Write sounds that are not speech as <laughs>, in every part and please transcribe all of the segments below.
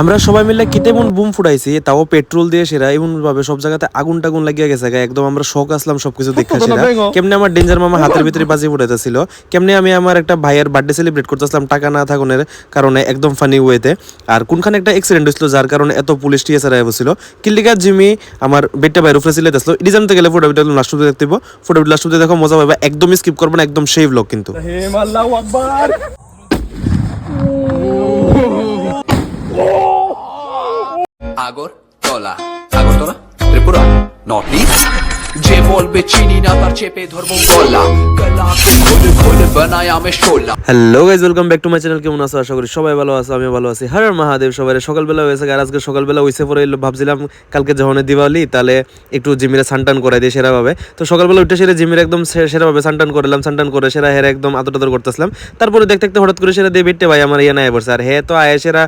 আমরা সবাই মিলে কিতে মন বুম ফুটাইছি তাও পেট্রোল দিয়ে সেরা এমন ভাবে সব জায়গাতে আগুন টাগুন লাগিয়ে গেছে গা। একদম আমরা শখ আসলাম সবকিছু <laughs> দেখা সেরা। কেমনে আমার ডেঞ্জার মামা হাতের ভিতরে বাজি ফুটাইতেছিল কেমনে আমি আমার একটা ভাইয়ের বার্থডে সেলিব্রেট করতেছিলাম টাকা না থাকুনের কারণে একদম ফানি ওয়েতে আর কোনখানে একটা অ্যাক্সিডেন্ট হয়েছিল যার কারণে এত পুলিশ টিএস আর বসছিল। কিল্লিকা জিমি আমার বেটটা বাইরে উপরে সিলে আসলো এটি জানতে গেলে ফটো ভিডিও লাস্ট অব্দি দেখতে ফটো লাস্ট অব্দি দেখো মজা পাবে একদমই স্কিপ করবে না একদম সেই ব্লগ কিন্তু। হেম আল্লাহু আকবার আগর আগরতলা ত্রিপুরা নর্থ ইস্ট যে বলবে চিনি না, তার চেপে ধরবো গলা hello guys welcome back to my channel কেমন আছো? আশা করি সবাই ভালো আছো আমি ভালো আছি। হর মহাদেব, সবাই সকালবেলা হয়েছে আর আজকে সকালবেলা হইছে পরে ভাবছিলাম কালকে যখন দিওয়ালি, তাহলে একটু জিমিরে সানটান করাই দিই সেরাভাবে। তো সকালবেলা উঠে সেরে জিমিরে একদম সেরাভাবে সানটান করলাম, সানটান করে সেরা হেরে একদম আদর টাদর করতেছিলাম। তারপরে দেখতে দেখতে হঠাৎ করে সেরা দিয়ে বেটে, ভাই, আমার ইয়ে নাই পড়ছে। আর হে তো আয় সেরা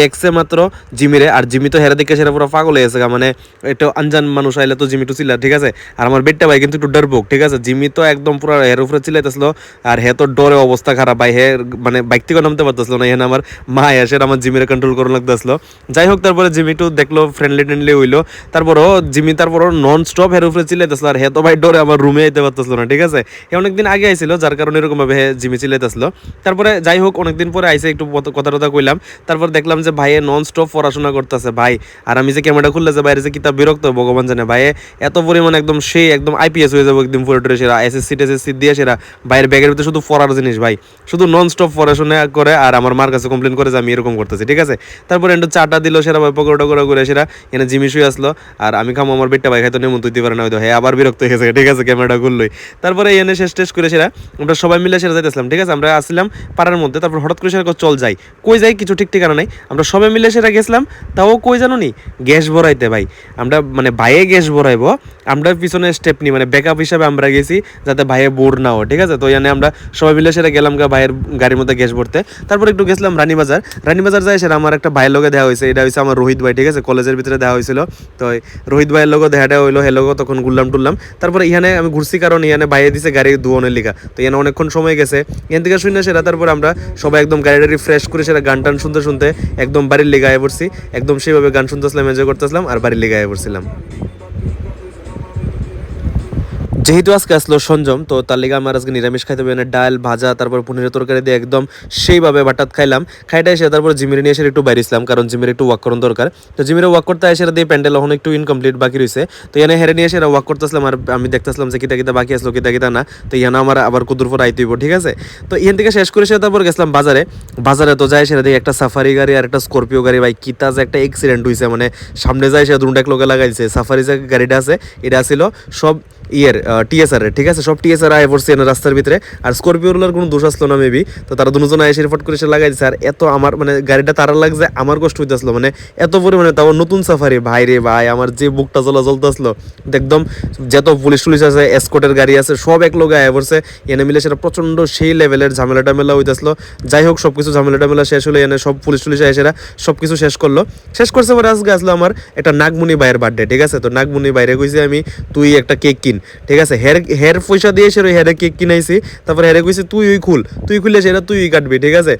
দেখছে মাত্র জিমিরে, আর জিমি তো হেরা দেখে সেরা পুরো পাগল হয়েছে মানে একটু আনজান মানুষ আইলে তো জিমি টু চিল্লা ঠিক আছে? আর আমার বেটটা ভাই কিন্তু একটু ডরবোক ঠিক আছে? জিমি তো একদম পুরো হের উপরে চিল্লাইতেছিল আর হে তো ডরে অবস্থা খারাপ, ভাই হে মানে থেকে নামতে পারতেছিল না, এখানে আমার মা এসে আমার জিমিরে কন্ট্রোল করে লাগতেছিল। যাই হোক, তারপরে জিমি একটু দেখল ফ্রেন্ডলি টেন্ডলি হইল, তারপরও জিমি তারপর নন স্টপ হের উপরে চিল্লাইতেছিল আর হে তো ভাই ডরে আমার রুমে আইতে পারতেছিল না, ঠিক আছে? হে অনেকদিন আগে আইছিল, যার কারণে এরকম ভাবে হে জিমি চিল্লাইতেছিল তারপরে যাই হোক, অনেকদিন পরে আইসে একটু কথা টথা কইলাম, তারপর দেখলাম যে ভাইয়ে নন স্টপ পড়াশোনা করতেছে, ভাই। আর আমি যে ক্যামেরা খুললে যে বাইরে যে কিতাব বিরক্ত, ভগবান জানে, ভাইয়ে এত পরিমাণ একদম সেই একদম আইপিএস হয়ে যাব একদম পুরো সেরা এসএসসি টেসএসসি দিয়ে সেরা। বাইরের ব্যাগের ভিতরে শুধু পড়ার জিনিস ভাই। শুধু নন স্টপ পড়াশোনা করে আর আমার মার কাছে কমপ্লেন করে যে আমি এরকম করতেছি, ঠিক আছে? তারপরে একটু চাটা দিল সেরা ভাই, পকোড়া টকোড়া করে সেরা। এনে জিমি শুয়ে আসলো। আর আমি খামো, আমার বেটটা ভাই খাইতো নেমন তুইতে পারে না, হয়তো। হ্যাঁ আবার বিরক্ত হয়ে গেছে, ঠিক আছে? ক্যামেরাটা খুললোই। তারপরে এনে শেষ টেস্ট করে সেরা। আমরা সবাই মিলে সেরা যাইতেছিলাম, ঠিক আছে? আমরা আসছিলাম পাড়ার মধ্যে, তারপর হঠাৎ করে সেরা চল যাই। কই যাই কিছু ঠিক ঠিকানা নাই। আমরা সবাই মিলে সেরা গেছিলাম, তাও কই জানো নি গ্যাস ভরাইতে ভাই। আমরা মানে ভাইয়ে গ্যাস ভরাইবো আমরা পিছনে স্টেপ নি মানে ব্যাকআপ হিসাবে আমরা গেছি যাতে ভাইয়ে বোর না হয় ঠিক আছে? তো এখানে আমরা সবাই মিলে সেটা গেলাম গা ভাইয়ের গাড়ির মধ্যে গ্যাস ভরতে। তারপর একটু গেছিলাম রানীবাজার। রানীবাজার যাই সেটা আমার একটা ভাইয়ের লগে দেওয়া হয়েছে, এটা হয়েছে আমার রোহিত ভাই, ঠিক আছে? কলেজের ভিতরে দেওয়া হয়েছিল। তো রোহিত ভাইয়ের লোক দেখাটা হইল, হে লোক তখন ঘুরলাম টুললাম তারপরে এখানে আমি ঘুরছি কারণ এখানে ভাইয়ে দিছে গাড়ি ধুয়নের লিগা। তো এখানে অনেকক্ষণ সময় গেছে। এখান থেকে শুনে সেটা তারপর আমরা সবাই একদম গাড়ি টাড়ি ফ্রেশ করে সেটা গান টান শুনতে শুনতে একদম বাড়ির লিগে আয় পড়ছি। একদম সেইভাবে গান শুনতেছিলাম এনজয় করতেছিলাম আর বাড়ির লিগে আয় পড়ছিলাম। যেহেতু আজকে আসলো সঞ্জম তো তার লেগে আমার আজকে নিরামিষ খাইতে হবে। মানে ডাল ভাজা তারপর পনিরের তরকারি দিয়ে একদম সেইভাবে বাটাত খাইলাম। খাইটা এসে তারপর জিমিরে নিয়ে এসে একটু বাইরেছিলাম কারণ জিমির একটু ওয়াক করার দরকার। তো জিমিরে ওয়াক করতে এসে দিয়ে প্যান্ডেল এখন একটু ইনকমপ্লিট বাকি রয়েছে তো এখানে হেরে নিয়ে এসে ওয়াক করতেছিলাম আর আমি দেখতেছিলাম যে কিতা কিতা বাকি আসলো কিতা কিতা না। তো এখানে আমার আবার কুদুর পর আইতে হইব, ঠিক আছে? তো এখান থেকে শেষ করে সে তারপর গেছিলাম বাজারে। বাজারে তো যাই সেটা দিয়ে একটা সাফারি গাড়ি আর একটা স্করপিও গাড়ি ভাই কিতা যে একটা অ্যাক্সিডেন্ট হয়েছে মানে সামনে যায় সে দুটা লোকে লাগাইছে। সাফারি যে গাড়িটা আছে এটা ছিল সব ইয়ের টিএসআর ঠিক আছে? সব টিএসআর আয় পড়ছে এনে রাস্তার ভিতরে। আর স্করপিওর কোনো দোষ আসলো না মেবি তো তারা দুজন এসে রিপোর্ট করে সে লাগাই দিচ্ছে আর এত আমার মানে গাড়িটা তারা লাগছে আমার কষ্ট হইতে আসলো। মানে এত পরিমাণে তাও নতুন সাফারি ভাই রে ভাই, আমার যে বুকটা চলা জ্বলতে আসলো। একদম যত পুলিশ টুলিশ আছে এসকোটের গাড়ি আছে, সব এক লোক আয় পড়ছে। এনে মিলে সেটা প্রচণ্ড সেই লেভেলের ঝামেলা টামেলা হইতে আসলো। যাই হোক, সব কিছু ঝামেলা টামেলা শেষ হলে। এনে সব পুলিশ টুলিশ এসেরা সব কিছু শেষ করল। শেষ করছে পরে আজকে আসলো আমার একটা নাগমুনি ভাইয়ের বার্থডে ঠিক আছে? তো নাগমুনি বাইরে কইছে আমি, তুই একটা কেক কিন। ঠিক আছে হের হের পয়সা দিয়ে সে হেরে কেক কিনাইছি, তারপর হেরে কইছে, তুই ওই খুল, তুই খুললে সেটা তুই কাটবি ঠিক আছে?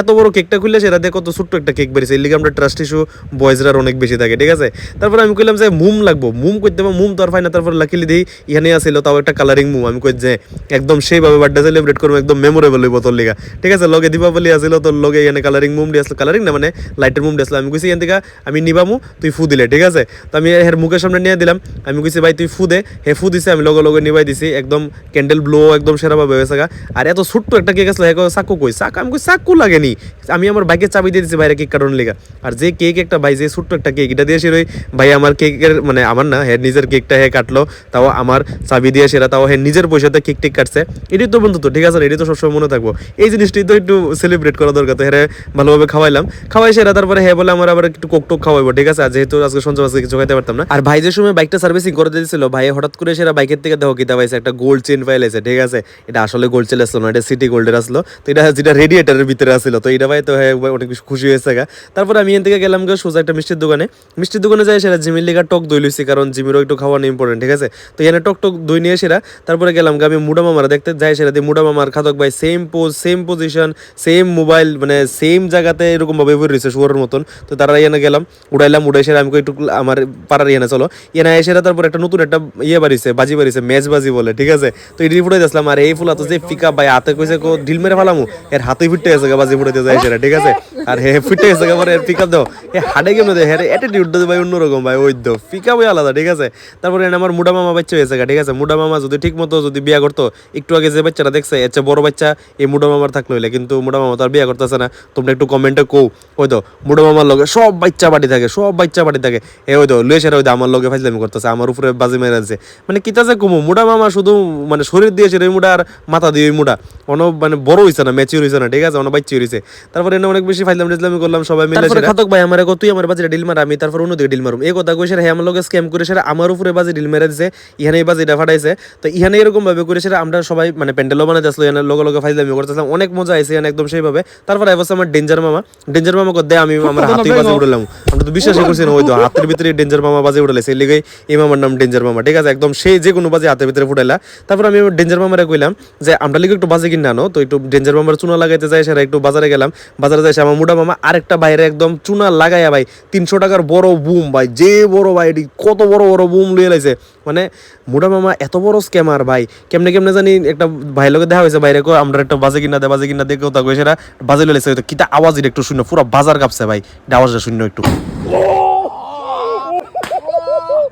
এত বড় কেকটা খুললে সেটা দিয়ে কত ছোট্ট একটা কেক বেরিয়েছে, এর লিগে আমরা ট্রাস্ট ইস্যু বয়েজরার অনেক বেশি থাকে, ঠিক আছে? তারপর আমি কইলাম যে, মুম লাগবো মুম করতে হবে, মুম তো আর পাই না তারপর লাকিলি দিই ইহানে আসিল তাও একটা কালারিং মুম, আমি কই যে, একদম সেইভাবে বার্থডে সেলিব্রেট করব, একদম মেমোরেবল হইব তোর লিগা ঠিক আছে? লগে দীপাবলি আসিল তোর লগে এখানে কালারিং মুম দিয়ে আসলো কালারিং না মানে লাইটের মুম দিয়ে আসলো, আমি কইছি, এখান থেকে আমি নিবামু, তুই ফু দিলে ঠিক আছে? তো আমি হের মুখের সামনে নিয়ে দিলাম, আমি কইছি, ভাই, তুই ফু দে হে ফু দিছে আমি লগে লগে নিবাই দিছি, একদম ক্যান্ডেল ব্লো একদম সেরাভাবে হয়েছে। আর এত ছোট্ট একটা কেক আসলো চাকু কই? চাক, আমি কই চাকু লাগেনি। আমি আমার বাইকের চাবি দিয়ে দিছি বাইরে কেক কাটানোর লেগা। আর যে কেক একটা, ভাই, যে ছোট্ট একটা কেক এটা দিয়ে সে ভাই, আমার কেকের মানে আমার না হ্যাঁ নিজের কেকটা হ্যাঁ কাটলো, তাও আমার চাবি দিয়ে সেরা তাও হ্যাঁ নিজের পয়সাতে কেক টেক কাটছে। এটাই তো বন্ধু তো ঠিক আছে? না? এটাই তো সবসময় মনে থাকব। এই জিনিসটি তো একটু সেলিব্রেট করা দরকার, তো হ্যাঁ ভালোভাবে খাওয়াইলাম। খাওয়াই সেরা তারপরে হ্যাঁ বলে আমার আবার একটু কোক টোক খাওয়াইবো, ঠিক আছে? আর যেহেতু আজকে সঞ্চয় আজকে কিছু খাইতে পারতাম না। আর ভাই, যে সময় বাইকটা সার্ভিসিং করে দিয়েছিল, ভাই, হঠাৎ করে সেরা বাইকের থেকে দেখো কিতা পাইছে একটা গোল্ড চেন পাইলেছে ঠিক আছে? এটা আসলে গোল্ড চেন আসলো না, এটা সিটি গোল্ডের আসলো। তো এটা যেটা রেডিয়েটারের ভিতরে আসলো তো এটা ভাই তো হ্যাঁ অনেক খুশি হয়েছে গা। তারপরে আমি এখান থেকে গেলাম গা সোজা একটা মিষ্টির দোকানে। মিষ্টির দোকানে যাই সেটা জিমির লিগা টক দই লইছি, কারণ জিমিরও একটু খাওয়ানো ইম্পর্টেন্ট ঠিক আছে? তো এখানে টক টক দই নিয়ে সেরা। তারপরে গেলাম গা আমি মুডা মামারা দেখতে যাই সেটা দিয়ে মুডা মামার খাতক ভাই same pose same position same mobile মানে সেম জায়গাতে এরকম ভাবে বের রয়েছে শুয়ারের মতন। তো তারা এখানে গেলাম, উড়াইলাম, উড়াই সেরা আমি একটু আমার পাড়ার এখানে চলো। এখানে এসে তারপর একটা নতুন একটা ইয়ে বাড়িছে বাজি বাড়িছে ম্যাচ বাজি বলে, ঠিক আছে? তো এটি ফুটাই দিয়েছিলাম আর এই ফুলা তো যে ফিকা ভাই হাতে কইছে কো ঢিল মেরে ফেলামু এর হাতে ফিটে গেছে বাজি যায় সেটা ঠিক আছে? আর হে ফিটে গেছে পরে এর পিক দাও এ হাডে কেমন দেয় হ্যাঁ অ্যাটিটিউড দেয় ভাই অন্যরকম ভাই ওই দো, ফিকা ভাই আলাদা, ঠিক আছে? তারপরে আমার মুডা মামা বাচ্চা হয়েছে ঠিক আছে? মুডা মামা যদি ঠিক মতো যদি বিয়া করতো একটু আগে যে বাচ্চাটা দেখছে এর বড় বাচ্চা, এই মুডা মামার থাকল হইলে কিন্তু মুডা মামা তো আর বিয়া করতেছে না। তোমরা একটু কমেন্টে কও ওই তো মুডা মামার লগে সব বাচ্চা বাড়ি থাকে, সব বাচ্চা বাড়ি থাকে। এ ওই তো লুয়ে সেরা ওই আমার লগে ফাইজলামি করতেছে, আমার উপরে বাজি মেরে আছে মানে কিতা যে কমু মুডা মামা শুধু মানে শরীর দিয়ে সেরে মুডা আর মাথা দিয়ে ওই মুডা। অন মানে বড় হইছে না ম্যাচিউর হইছে না ঠিক আছে? অন বাচ্চা হইছে। তারপরে এনে অনেক বেশি ফাইজলাম টিজলামি করলাম সবাই মিলে সেটা খাতক ভাই আমার তুই আমার বাজিটা ডিল মার আমি তারপর অন্যদিকে ডিল মারুম। এই কথা কইছে হ্যাঁ আমার লগে স্ক্যাম করে সেটা আমার উপরে বাজি ডিল মেরে দিছে ইহানে এই বাজিটা ফাটাইছে। তো ইহানে এরকম ভাবে করে সেটা আমরা সবাই মানে প্যান্ডেলও বানাতে আসলো এখানে লগে লগে ফাইজলামি করতেছিলাম। অনেক মজা আইছে এখানে একদম সেইভাবে। তারপর আইবছে আমার ডেঞ্জার মামা। ডেঞ্জার মামা কদ আমি আমার হাতেই বাজে উড়লাম আমরা তো বিশ্বাসই করছি না ওই তো হাতের ভিতরে ডেঞ্জার মামা বাজে উড়াইছে। এই লেগে এই মামার নাম ডেঞ্জার মামা ঠিক আছে? একদম সেই যে কোনো বাজে হাতের ভিতরে ফুটাইলা। তারপর আমি ডেঞ্জার মামারে কইলাম যে, আমরা লিগে একটু বাজে কিনে আনো? তো একটু ডেঞ্জার মামার চুনা লাগাইতে যাই সেটা একটু বাজারে গেলাম। বাজারে যাই আমার মুডা মামা আরেকটা বাইরে একদম চুনা লাগাইয়া ভাই, তিনশো টাকার বড় বুম ভাই, যে বড় ভাই, এটি কত বড় বড় বুম লুয়ে লাইছে। মানে মোটা মামা এত বড় স্ক্যামার ভাই, কেমনে কেমনে জানি একটা ভাই লোকে দেখা হয়েছে বাইরে আমরা একটা বাজে কিনা দে, বাজে কিনা দেখে কথা সেটা বাজে লইছে। হয়তো কিটা আওয়াজ একটু শূন্য পুরো বাজার কাঁপছে ভাই আওয়াজটা শূন্য একটু।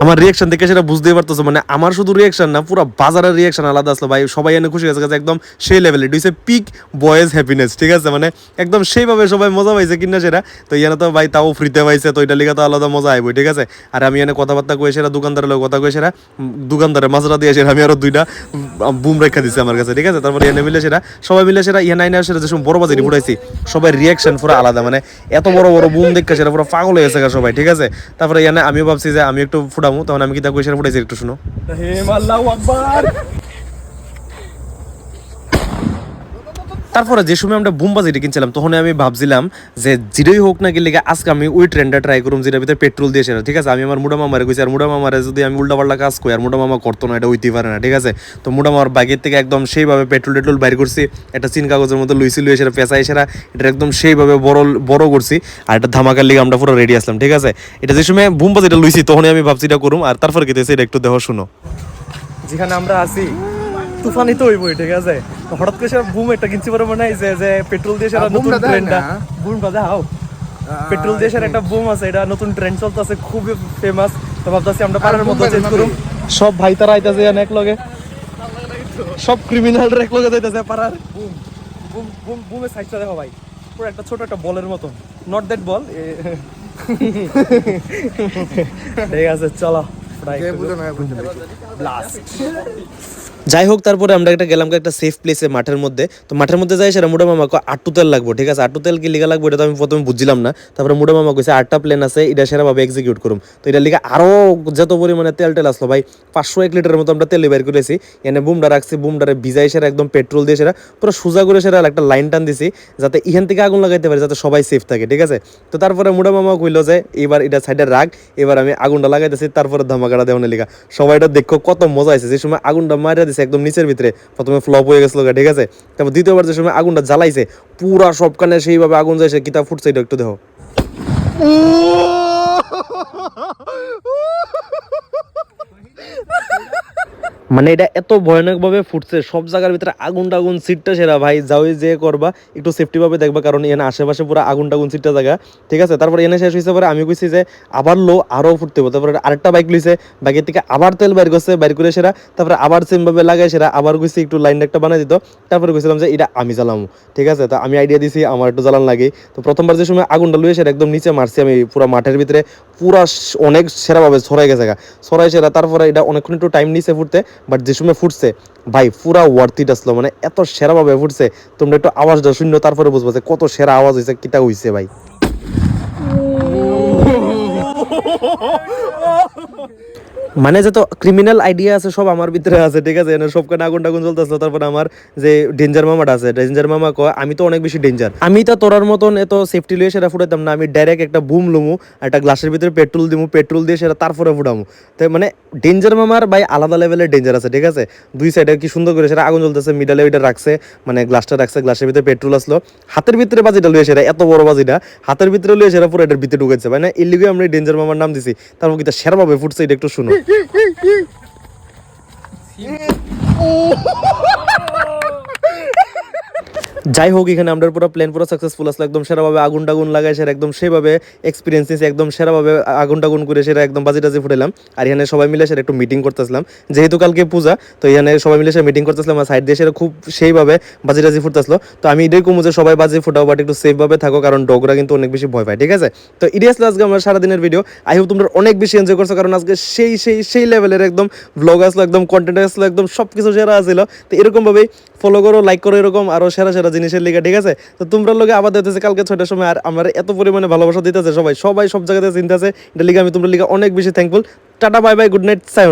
আমার রিয়াকশন দেখে সেটা বুঝতেই পারতেছো মানে আমার শুধু রিয়াকশন না, পুরো বাজারের রিয়াকশন আলাদা আসলো ভাই। সবাই এনে খুশি হয়েছে একদম সেই লেভেলে হচ্ছে পিক বয়েজ হ্যাপিনেস ঠিক আছে? মানে একদম সেইভাবে সবাই মজা পাইছে কিনা সেটা। তো ইয়ানে তো ভাই তাও ফ্রিতে পাইছে, তো এটা লিখে তো আলাদা মজা আইবই ঠিক আছে? আর আমি এনে কথাবার্তা কয়ে সেরা দোকানদারের লোক কথা কয়ে সেরা দোকানদারের মাজরা দিয়ে সেরা আমি আরও দুইটা বুম রেখা দিছি আমার কাছে, ঠিক আছে? তারপরে এনে মিলে সেরা, সবাই মিলে সেরা ইয়ে নাইনে সেরা যে সময় বড় বাজারে ফুটাইছি সবাই রিয়াকশন পুরো আলাদা মানে এত বড় বড় বুম দেখে সেটা পুরো পাগল হয়ে গেছে সবাই, ঠিক আছে? তারপরে ইয়ানে আমিও ভাবছি যে আমি একটু ফুটামু তখন আমি কিতা তাকে সেরা ফুটাইছি একটু শুনো। তারপরে যে সময় আমরা বুমবাজিটি কিনছিলাম তখন আমি ভাবছিলাম যে জিরোই হোক না গেলে আজকে আমি ওই ট্রেনটা ট্রাই করুম যেটা ভিতরে পেট্রোল দিয়ে সেটা ঠিক আছে, আমি আমার মুডা মামারে কইছি, আর মুডা মামারে যদি আমি উল্টা পাল্টা কাজ করি, আর মুডা মামা করতো না, এটা হইতে পারে না। ঠিক আছে? তো মুডা মামার বাইকের থেকে একদম সেইভাবে পেট্রোল টেট্রোল বাইর করছি, একটা চিন কাগজের মধ্যে লুইছি লুয়ে সেটা পেঁচাই সেটা এটা একদম সেইভাবে বড় বড় করছি, আর এটা ধামাকার লিগে আমরা পুরো রেডি আসলাম। ঠিক আছে? এটা যে সময় বুমবাজিটা লুইছি, তখনই আমি ভাবছি এটা করুম, আর তারপরে কেটেছি এটা একটু দেহ শুনো। যেখানে আমরা আছি তুফানি তো হইবই ঠিক আছে? হঠাৎ করে সেটা বুম একটা কিনছি পরে মনে হয় যে পেট্রোল দিয়ে সেটা নতুন ট্রেন্ডটা বুমটা দেখাও পেট্রোল দিয়ে সেটা একটা বুম আছে এটা নতুন ট্রেন্ড চলতেছে খুবই ফেমাস তো ভাবতেছি আমরা পাড়ার মধ্যে চেঞ্জ করুম। সব ভাই তারা আইতাছে এখানে এক লগে। সব ক্রিমিনাল এক লগে যাইতাছে পাড়ার। বুম বুম বুম বুমের সাইজটা দেখো ভাই। পুরো একটা ছোট একটা বলের মতন। নট দ্যাট বল ঠিক আছে চলো। ব্লাস্ট যাই হোক তারপরে আমরা একটা গেলাম একটা সেফ প্লেসে মাঠের মধ্যে। তো মাঠের মধ্যে যাই, সেটা মুডা মামা কয় আটটু তেল লাগবে, ঠিক আছে? আটটু তেল কি লিখা লাগবে, এটা তো আমি প্রথমে বুঝছিলাম না। তারপরে মুডা মামা কইছে, আটটা প্লেন আছে, এটা সেরাভাবে এক্সিকিউট করুম। তো এটা লিখে আরও যত পরিমাণে তেল টেল আসলো, ভাই, পাঁচশো এক লিটারের মতো আমরা তেল বের করেছি। এনে বুমটা রাখছি, বুমটারে ভিজাই সেরা, একদম পেট্রোল দিয়ে সেরা, পুরো সোজা করে সেরা একটা লাইন টান দিছি, যাতে ইহান থেকে আগুন লাগাইতে পারে, যাতে সবাই সেফ থাকে, ঠিক আছে? তো তারপরে মুডা মামা কইলো যে, এবার এটা সাইডে রাখ, এবার আমি আগুনটা লাগাইতেছি, তারপরে ধামাকাটা দেওয়ার লিখা সবাই এটা দেখো, কত মজা আছে যে সময় আগুনটা মারিয়া দিছে একদম নিচের ভিতরে। প্রথমে ফ্লপ হয়ে গেছিল ঠিক আছে? তারপর দ্বিতীয়বার যে সময় আগুনটা জ্বালাইছে, পুরা সবখানে সেইভাবে আগুন যাইছে। কিতা ফুটছে এটা একটু দেখো। মানে এটা এত ভয়ানক ভাবে ফুটছে, সব জায়গার ভিতরে আগুন টাগুন, সিটটা সেরা ভাই যাও যে করবা, একটু সেফটি ভাবে দেখবা, কারণ এখানে আশেপাশে পুরো আগুন টাগুন, সিটটা জায়গা, ঠিক আছে? তারপর এনে শেষ হয়েছে পরে আমি কইছি যে আবার লো আরও ফুটতে হবে। তারপরে আরেকটা বাইক লইছে বাইকের থেকে আবার তেল বাইর করছে বাইর করে সেরা, তারপরে আবার সেম ভাবে লাগাই সেরা, আবার কইছি একটু লাইন একটা বানাই দিত, তারপরে কইছিলাম যে এটা আমি জ্বালামু, ঠিক আছে? তো আমি আইডিয়া দিছি, আমার একটু জ্বালান লাগে। তো প্রথমবার যে সময় আগুনটা লুয়ে সেরা একদম নিচে মারছি আমি, পুরো মাঠের ভিতরে পুরা অনেক সেরাভাবে ছড়াই গেছে গা ছড়াই সেরা তারপরে এটা অনেকক্ষণ একটু টাইম নিছে ফুটতে বাট যে সময় ফুটছে ভাই পুরা ওয়ার্থ ইট আসলো মানে এত সেরাভাবে ফুটছে তোমরা একটু আওয়াজটা শূন্য তারপরে বুঝব যে কত সেরা আওয়াজ হয়েছে কিটা হয়েছে ভাই মানে যত ক্রিমিনাল আইডিয়া আছে, সব আমার ভিতরে আছে, ঠিক আছে? এনে সব আগুন টাগুন চলতেছে তারপরে আমার যে ডেঞ্জার মামাটা আছে ডেঞ্জার মামা কয়, আমি তো অনেক বেশি ডেঞ্জার আমি তো তোরার মতন এত সেফটি লিয়ে সেটা ফুটাইতাম না। আমি ডাইরেক্ট একটা বুম লুমু, একটা গ্লাসের ভিতরে পেট্রোল দিমু পেট্রোল দিয়ে সেটা তারপরে ফুটামু। তো মানে ডেঞ্জার মামার ভাই আলাদা লেভেলের ডেঞ্জার আছে, ঠিক আছে? দুই সাইডে কি সুন্দর করে সেটা আগুন জ্বলতেছে মিডালে ওইটা রাখছে মানে গ্লাসটা রাখছে গ্লাসের ভিতরে পেট্রোল আসলো। হাতের ভিতরে বাজিটা লুয়ে সেটা, এত বড় বাজিটা, হাতের ভিতরে লুয়ে সেটা পুরো এটার ভিতরে ঢুকেছে মানে এর লিগে আমরা ডেঞ্জার মামার নাম দিছি। তারপর কি তা সেরাভাবে ফুটছে, এটা একটু শুনো। 一一一一哦。哈哈哈 যাই হোক, এখানে আমরা পুরো প্ল্যান পুরো সাকসেসফুল আসলো একদম সেরাভাবে আগুন টাগুন লাগাই সেটা একদম সেভাবে এক্সপিরিয়েন্স নিয়েছি, একদম সেরাভাবে আগুন টাগুন করে সেটা একদম বাজি টাজি ফুটাইলাম। আর এখানে সবাই মিলে সেটা একটু মিটিং করতেছিলাম। যেহেতু কালকে পূজা, তো এখানে সবাই মিলে সেটা মিটিং করতেছিলাম আর সাইড দিয়ে সেটা খুব সেইভাবে বাজি টাজি ফুটতেছিল। তো আমি এটাই কমু যে সবাই বাজি ফুটাও বাট একটু সেফভাবে থাকো, কারণ ডগরা কিন্তু অনেক বেশি ভয় পায়, ঠিক আছে? তো এটাই আসলে আজকে আমার সারাদিনের ভিডিও আই হোপ তোমরা অনেক বেশি এনজয় করছ, কারণ আজকে সেই সেই সেই লেভেলের একদম ব্লগ আসলো, একদম কন্টেন্ট আসলো, একদম সব কিছু সেরা আসলো। তো এরকমভাবেই ফলো করো লাইক করো, এরকম আরও সেরা সেরা জিনিসের লিগে, ঠিক আছে? তো তোমরা লোকে আবার দিতেছে কালকে ছয়টার সময়, আর আমার এত পরিমাণে ভালোবাসা দিতেছে সবাই। সবাই সব জায়গাতে চিন্তা আছে এটা লিগে আমি তোমরা লিগে অনেক বেশি thankful tata bye bye good night সাই